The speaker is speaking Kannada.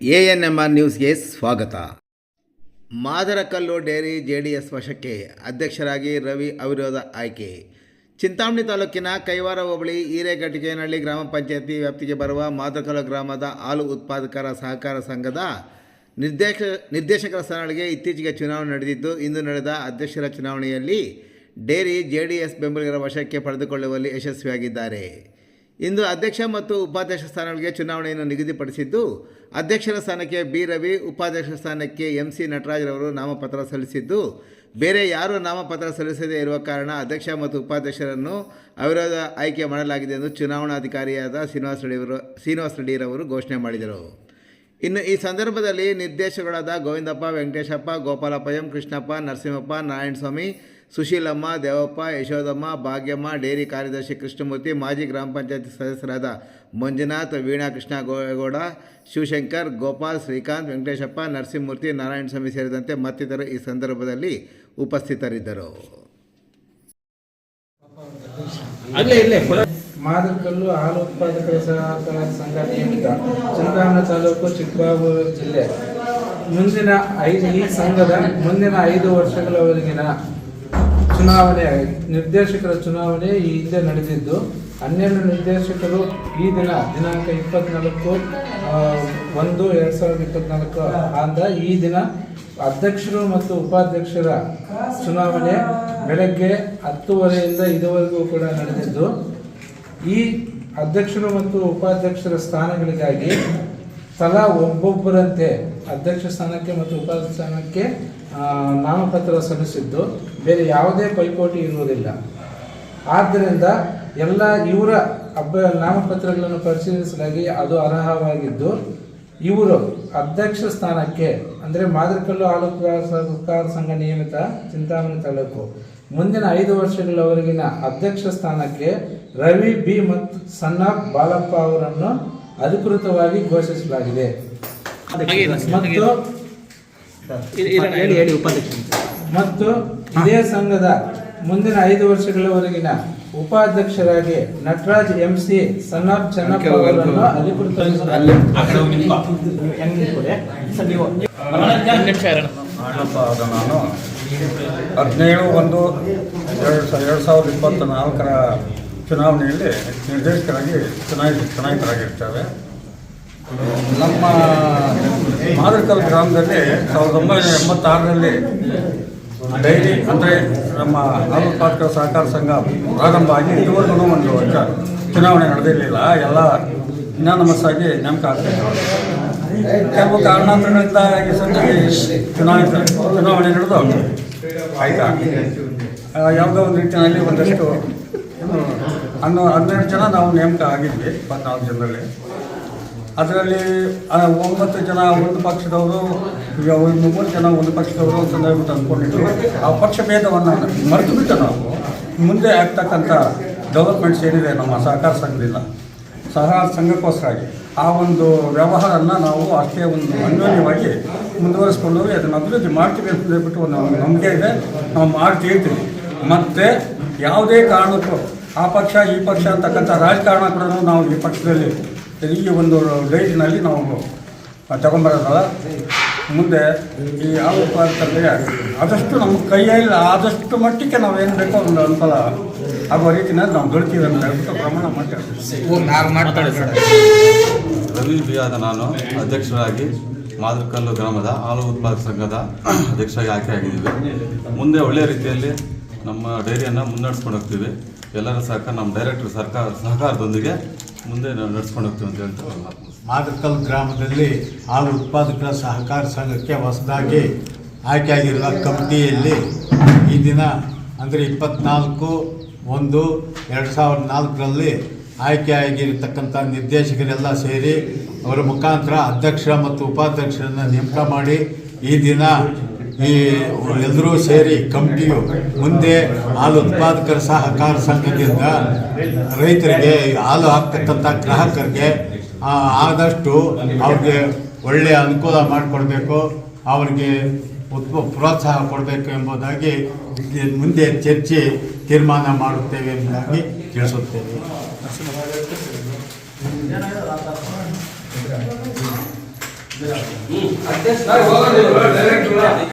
ಎ ಎನ್ ಎಂ ಆರ್ ನ್ಯೂಸ್ಗೆ ಸ್ವಾಗತ. Madarakallu dairy J D S ವಶಕ್ಕೆ ಅಧ್ಯಕ್ಷರಾಗಿ ರವಿ ಅವಿರೋಧ ಆಯ್ಕೆ. ಚಿಂತಾಮಣಿ ತಾಲೂಕಿನ ಕೈವಾರ ಹೋಬಳಿ ಹಿರೇಗಟ್ಟಿಗೆನಹಳ್ಳಿ ಗ್ರಾಮ ಪಂಚಾಯತಿ ವ್ಯಾಪ್ತಿಗೆ ಬರುವ ಮಾದರಕಲ್ಲು ಗ್ರಾಮದ ಹಾಲು ಉತ್ಪಾದಕರ ಸಹಕಾರ ಸಂಘದ ನಿರ್ದೇಶ, ನಿರ್ದೇಶಕರ ಸ್ಥಾನಗಳಿಗೆ ಇತ್ತೀಚೆಗೆ ಚುನಾವಣೆ ನಡೆದಿದ್ದು, ಇಂದು ನಡೆದ ಅಧ್ಯಕ್ಷರ ಚುನಾವಣೆಯಲ್ಲಿ ಡೇರಿ ಜೆ ಡಿ ಎಸ್ ಬೆಂಬಲಿಗರ ವಶಕ್ಕೆ ಪಡೆದುಕೊಳ್ಳುವಲ್ಲಿ ಯಶಸ್ವಿಯಾಗಿದ್ದಾರೆ. ಇಂದು ಅಧ್ಯಕ್ಷ ಮತ್ತು ಉಪಾಧ್ಯಕ್ಷ ಸ್ಥಾನಗಳಿಗೆ ಚುನಾವಣೆಯನ್ನು ನಿಗದಿಪಡಿಸಿದ್ದು, ಅಧ್ಯಕ್ಷರ ಸ್ಥಾನಕ್ಕೆ ಬಿ. ರವಿ, ಉಪಾಧ್ಯಕ್ಷ ಸ್ಥಾನಕ್ಕೆ ಎಂ. ಸಿ. ನಟರಾಜ್ರವರು ನಾಮಪತ್ರ ಸಲ್ಲಿಸಿದ್ದು, ಬೇರೆ ಯಾರೂ ನಾಮಪತ್ರ ಸಲ್ಲಿಸದೇ ಇರುವ ಕಾರಣ ಅಧ್ಯಕ್ಷ ಮತ್ತು ಉಪಾಧ್ಯಕ್ಷರನ್ನು ಅವಿರೋಧ ಆಯ್ಕೆ ಮಾಡಲಾಗಿದೆ ಎಂದು ಚುನಾವಣಾಧಿಕಾರಿಯಾದ ಶ್ರೀನಿವಾಸ ರೆಡ್ಡಿಯವರು ಶ್ರೀನಿವಾಸ ರೆಡ್ಡಿರವರು ಘೋಷಣೆ ಮಾಡಿದರು. ಇನ್ನು ಈ ಸಂದರ್ಭದಲ್ಲಿ ನಿರ್ದೇಶಕರಾದ ಗೋವಿಂದಪ್ಪ, ವೆಂಕಟೇಶಪ್ಪ, ಗೋಪಾಲಪ್ಪ, ಎಂ. ಕೃಷ್ಣಪ್ಪ, ನರಸಿಂಹಪ್ಪ, ನಾರಾಯಣಸ್ವಾಮಿ ಸುಶೀಲಮ್ಮ ದೇವಪ್ಪ ಯಶೋದಮ್ಮ ಭಾಗ್ಯಮ್ಮ ಡೇರಿ ಕಾರ್ಯದರ್ಶಿ ಕೃಷ್ಣಮೂರ್ತಿ ಮಾಜಿ ಗ್ರಾಮ ಪಂಚಾಯತ್ ಸದಸ್ಯರಾದ ಮಂಜುನಾಥ್ ವೀಣಾ ಕೃಷ್ಣ ಗೋಗೌಡ ಶಿವಶಂಕರ್ ಗೋಪಾಲ್ ಶ್ರೀಕಾಂತ್ ವೆಂಕಟೇಶಪ್ಪ ನರಸಿಂಹಮೂರ್ತಿ ನಾರಾಯಣಸ್ವಾಮಿ ಸೇರಿದಂತೆ ಮತ್ತಿತರರು ಈ ಸಂದರ್ಭದಲ್ಲಿ ಉಪಸ್ಥಿತರಿದ್ದರು. ಮಾದಕಲ್ಲು ಹಾಲು ಉತ್ಪಾದಕರ ಸಹಕಾರ ಸಂಘ ನಿಯಮಿತ ಚಂದ್ರಾವಣ ತಾಲೂಕು ಚಿಕ್ಕಬಾಬೂರು ಜಿಲ್ಲೆ. ಮುಂದಿನ ಐದು ಈ ಸಂಘದ ಮುಂದಿನ ಐದು ವರ್ಷಗಳವರೆಗಿನ ಚುನಾವಣೆ ನಿರ್ದೇಶಕರ ಚುನಾವಣೆ ಈ ಹಿಂದೆ ನಡೆದಿದ್ದು, ಹನ್ನೆರಡು ನಿರ್ದೇಶಕರು ಈ ದಿನ ದಿನಾಂಕ ಇಪ್ಪತ್ನಾಲ್ಕು ಒಂದು ಎರಡು ಸಾವಿರದ ಇಪ್ಪತ್ನಾಲ್ಕು ಆದ ಈ ದಿನ ಅಧ್ಯಕ್ಷರು ಮತ್ತು ಉಪಾಧ್ಯಕ್ಷರ ಚುನಾವಣೆ ಬೆಳಗ್ಗೆ ಹತ್ತುವರೆಯಿಂದ ಇದುವರೆಗೂ ಕೂಡ ನಡೆದಿದ್ದು. ಈ ಅಧ್ಯಕ್ಷರು ಮತ್ತು ಉಪಾಧ್ಯಕ್ಷರ ಸ್ಥಾನಗಳಿಗಾಗಿ ತಲಾ ಒಬ್ಬೊಬ್ಬರಂತೆ ಅಧ್ಯಕ್ಷ ಸ್ಥಾನಕ್ಕೆ ಮತ್ತು ಉಪಾಧ್ಯಕ್ಷ ಸ್ಥಾನಕ್ಕೆ ನಾಮಪತ್ರ ಸಲ್ಲಿಸಿದ್ದು. ಬೇರೆ ಯಾವುದೇ ಪೈಪೋಟಿ ಇರುವುದಿಲ್ಲ. ಆದ್ದರಿಂದ ಎಲ್ಲ ಇವರ ಅಭ್ಯ ನಾಮಪತ್ರಗಳನ್ನು ಪರಿಶೀಲಿಸಲಾಗಿ ಅದು ಅರ್ಹವಾಗಿದ್ದು, ಇವರು ಅಧ್ಯಕ್ಷ ಸ್ಥಾನಕ್ಕೆ, ಅಂದರೆ ಮಾದರಿಕಲ್ಲು ಹಾಲು ಸಹಕಾರ ಸಂಘ ನಿಯಮಿತ ಚಿಂತಾಮಣಿ ತಾಲೂಕು, ಮುಂದಿನ ಐದು ವರ್ಷಗಳವರೆಗಿನ ಅಧ್ಯಕ್ಷ ಸ್ಥಾನಕ್ಕೆ ರವಿ ಬಿ ಮತ್ತು ಸಣ್ಣ ಬಾಲಪ್ಪ ಅವರನ್ನು ಅಧಿಕೃತವಾಗಿ ಘೋಷಿಸಲಾಗಿದೆ. ಮತ್ತು ಹೇಳಿ ಹೇಳಿ ಉಪಾಧ್ಯಕ್ಷ ಮತ್ತು ಇದೇ ಸಂಘದ ಮುಂದಿನ ಐದು ವರ್ಷಗಳವರೆಗಿನ ಉಪಾಧ್ಯಕ್ಷರಾಗಿ Nataraj M C of Chennappa ಅವರನ್ನು ಅಧಿಕೃತ ನಾನು. ಹದಿನೇಳು ಒಂದು ಎರಡು ಸಾವಿರದ ಇಪ್ಪತ್ತ ನಾಲ್ಕರ ಚುನಾವಣೆಯಲ್ಲಿ ನಿರ್ದೇಶಕರಾಗಿ ಚುನಾಯಿತ ಚುನಾಯಿತರಾಗಿರ್ತಾರೆ ನಮ್ಮ ಮಾದರ್ಕಲ್ ಗ್ರಾಮದಲ್ಲಿ ಸಾವಿರದ ಒಂಬೈನೂರ ಎಂಬತ್ತಾರರಲ್ಲಿ ಡೈರಿ ಅಂದರೆ ನಮ್ಮ ಹಾಲು ಉತ್ಪಾದಕರ ಸಹಕಾರ ಸಂಘ ಪ್ರಾರಂಭ ಆಗಿ ಇದುವರೆಗೂ ಒಂದು ವರ್ಷ ಚುನಾವಣೆ ನಡೆದಿರಲಿಲ್ಲ. ಎಲ್ಲ ಯುನಾನಮಸ್ಸಾಗಿ ನೇಮಕ ಆಗ್ತಿತ್ತು ಕೆಲವು ಕಾರಣಾಂತರಗಳಿಂದ ಈ ಸದ್ಯಕ್ಕೆ ಚುನಾಯಿತ, ಚುನಾವಣೆ ನಡೆದು ಆಯ್ತಾ? ಯಾವುದೋ ಒಂದು ರೀತಿಯಲ್ಲಿ ಒಂದಷ್ಟು ಹನ್ನೊ ಹನ್ನೆರಡು ಜನ ನಾವು ನೇಮಕ ಆಗಿದ್ವಿ, ಇಪ್ಪತ್ನಾಲ್ಕು ಜನರಲ್ಲಿ. ಅದರಲ್ಲಿ ಒಂಬತ್ತು ಜನ ಒಂದು ಪಕ್ಷದವರು, ಈಗ ಮೂರು ಜನ ಒಂದು ಪಕ್ಷದವರು ಅಂತ ಹೇಳ್ಬಿಟ್ಟು ಅಂದ್ಕೊಂಡಿದ್ರು. ಆ ಪಕ್ಷ ಭೇದವನ್ನು ಮರೆತು ಬಿಟ್ಟು ನಾವು. ಮುಂದೆ ಆಗ್ತಕ್ಕಂಥ ಡೆವಲಪ್ಮೆಂಟ್ಸ್ ಏನಿದೆ, ನಮ್ಮ ಸಹಕಾರ ಸಂಘದಿಂದ, ಸಹಕಾರ ಸಂಘಕ್ಕೋಸ್ಕರಾಗಿ ಆ ಒಂದು ವ್ಯವಹಾರನ ನಾವು ಅಷ್ಟೇ ಒಂದು ಅನ್ಯೋನ್ಯವಾಗಿ ಮುಂದುವರಿಸ್ಕೊಂಡು ಅದನ್ನು ಅಭಿವೃದ್ಧಿ ಮಾಡ್ತೀವಿ ಅಂತ ಹೇಳ್ಬಿಟ್ಟು ಒಂದು ನಂಬಿಕೆ ಇದೆ. ನಾವು ಮಾಡ್ತೀರ್ತೀವಿ ಮತ್ತು ಯಾವುದೇ ಕಾರಣಕ್ಕೂ ಆ ಪಕ್ಷ ಈ ಪಕ್ಷ ಅಂತಕ್ಕಂಥ ರಾಜಕಾರಣ ಕೂಡ ನಾವು ಈ ಪಕ್ಷದಲ್ಲಿ ಈ ಒಂದು ಡೇಟಿನಲ್ಲಿ ನಾವು ತಗೊಂಬರೋದಲ್ಲ. ಮುಂದೆ ಈ ಯಾವ ಉತ್ಪಾದಕರಿಗೆ ಆದಷ್ಟು ನಮ್ಮ ಕೈಯಲ್ಲಿ ಆದಷ್ಟು ಮಟ್ಟಿಗೆ ನಾವು ಏನು ಬೇಕೋ ಒಂದು ಅನುಕೂಲ ಆಗುವ ರೀತಿಯಲ್ಲಿ ನಾವು ದುಡಿತೀವಿ ಅಂತ ಹೇಳ್ಬಿಟ್ಟು ಪ್ರಮಾಣ ಮಾಡ್ತೀವಿ ರವಿ ಬಿಯಾದ ಆದ ನಾನು ಅಧ್ಯಕ್ಷರಾಗಿ ಮಾದರಕಲ್ಲು ಗ್ರಾಮದ ಹಾಲು ಉತ್ಪಾದಕ ಸಂಘದ ಅಧ್ಯಕ್ಷರಾಗಿ ಆಯ್ಕೆಯಾಗಿದ್ದೀವಿ. ಮುಂದೆ ಒಳ್ಳೆಯ ರೀತಿಯಲ್ಲಿ ನಮ್ಮ ಡೈರಿಯನ್ನು ಮುನ್ನಡೆಸ್ಕೊಂಡು ಹೋಗ್ತೀವಿ. ಎಲ್ಲರ ಸಹಕಾರ, ನಮ್ಮ ಡೈರೆಕ್ಟರ್ ಸರ್ಕಾರ, ಸಹಕಾರದೊಂದಿಗೆ ಮುಂದೆ ನಾವು ನಡೆಸ್ಕೊಂಡು ಹೋಗ್ತೀವಿ ಅಂತ ಹೇಳ್ತೀವಿ. ಮಾದರ್ಕಲ್ ಗ್ರಾಮದಲ್ಲಿ ಹಾಲು ಉತ್ಪಾದಕರ ಸಹಕಾರ ಸಂಘಕ್ಕೆ ಹೊಸದಾಗಿ ಆಯ್ಕೆಯಾಗಿರುವ ಕಮಿಟಿಯಲ್ಲಿ ಈ ದಿನ ಅಂದರೆ ಇಪ್ಪತ್ನಾಲ್ಕು ಒಂದು ಎರಡು ಸಾವಿರದ ನಾಲ್ಕರಲ್ಲಿ ಆಯ್ಕೆಯಾಗಿರತಕ್ಕಂಥ ನಿರ್ದೇಶಕರೆಲ್ಲ ಸೇರಿ ಅವರ ಮುಖಾಂತರ ಅಧ್ಯಕ್ಷ ಮತ್ತು ಉಪಾಧ್ಯಕ್ಷರನ್ನು ನೇಮಕ ಮಾಡಿ ಈ ದಿನ ಈ ಎಲ್ಲರೂ ಸೇರಿ ಕಮಿಟಿಯು ಮುಂದೆ ಹಾಲು ಉತ್ಪಾದಕರ ಸಹಕಾರ ಸಂಘದಿಂದ ರೈತರಿಗೆ ಹಾಲು ಹಾಕ್ತಕ್ಕಂಥ ಗ್ರಾಹಕರಿಗೆ ಆದಷ್ಟು ಅವ್ರಿಗೆ ಒಳ್ಳೆಯ ಅನುಕೂಲ ಮಾಡಿಕೊಡ್ಬೇಕು, ಅವರಿಗೆ ಉತ್ಪ ಪ್ರೋತ್ಸಾಹ ಕೊಡಬೇಕು ಎಂಬುದಾಗಿ ಮುಂದೆ ಚರ್ಚೆ ತೀರ್ಮಾನ ಮಾಡುತ್ತೇವೆ ಎಂಬುದಾಗಿ ತಿಳಿಸುತ್ತೇವೆ ಅಧ್ಯಕ್ಷ